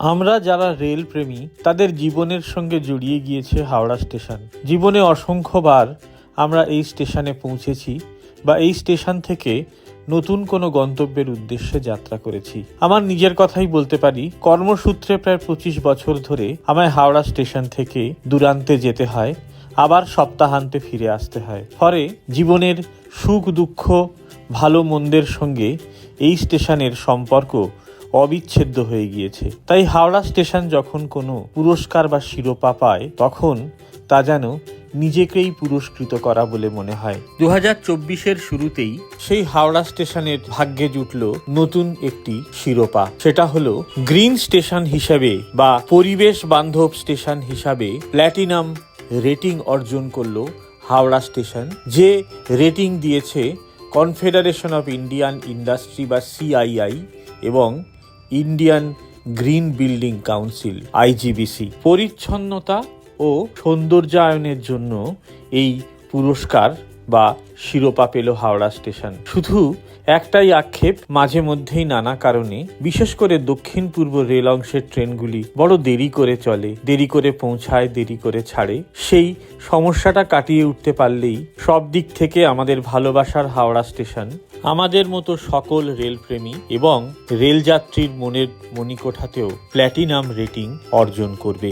আমরা যারা রেল প্রেমী, তাদের জীবনের সঙ্গে জড়িয়ে গিয়েছে হাওড়া স্টেশন। জীবনে অসংখ্যবার আমরা এই স্টেশনে পৌঁছেছি বা এই স্টেশন থেকে নতুন কোনো গন্তব্যের উদ্দেশ্যে যাত্রা করেছি। আমার নিজের কথাই বলতে পারি, কর্মসূত্রে প্রায় পঁচিশ বছর ধরে আমায় হাওড়া স্টেশন থেকে দূরান্তে যেতে হয়, আবার সপ্তাহান্তে ফিরে আসতে হয়। ফলে জীবনের সুখ দুঃখ ভালো মন্দের সঙ্গে এই স্টেশনের সম্পর্ক অবিচ্ছেদ্য হয়ে গিয়েছে। তাই হাওড়া স্টেশন যখন কোনো পুরস্কার বা শিরোপা পায় তখন তা যেন নিজেকেই পুরস্কৃত করা বলে মনে হয়। দু হাজার চব্বিশের শুরুতেই সেই হাওড়া স্টেশনের ভাগ্যে জুটল নতুন একটি শিরোপা। সেটা হলো গ্রিন স্টেশন হিসাবে বা পরিবেশ বান্ধব স্টেশন হিসাবে প্ল্যাটিনাম রেটিং অর্জন করল হাওড়া স্টেশন যে রেটিং দিয়েছে কনফেডারেশন অফ ইন্ডিয়ান ইন্ডাস্ট্রি বা সিআইআই এবং Indian green building council IGBC পরিচ্ছন্নতা ও সৌন্দর্যায়নের জন্য এই পুরস্কার বা শিরোপা পেল হাওড়া স্টেশন। শুধু একটাই আক্ষেপ, মাঝে মধ্যেই নানা কারণে, বিশেষ করে দক্ষিণ পূর্ব রেল অংশের ট্রেনগুলি বড় দেরি করে চলে, দেরি করে পৌঁছায়, দেরি করে ছাড়ে। সেই সমস্যাটা কাটিয়ে উঠতে পারলেই সব দিক থেকে আমাদের ভালোবাসার হাওড়া স্টেশন, আমাদের মতো সকল রেলপ্রেমী এবং রেলযাত্রীর মনের মণিকোঠাতেও প্ল্যাটিনাম রেটিং অর্জন করবে।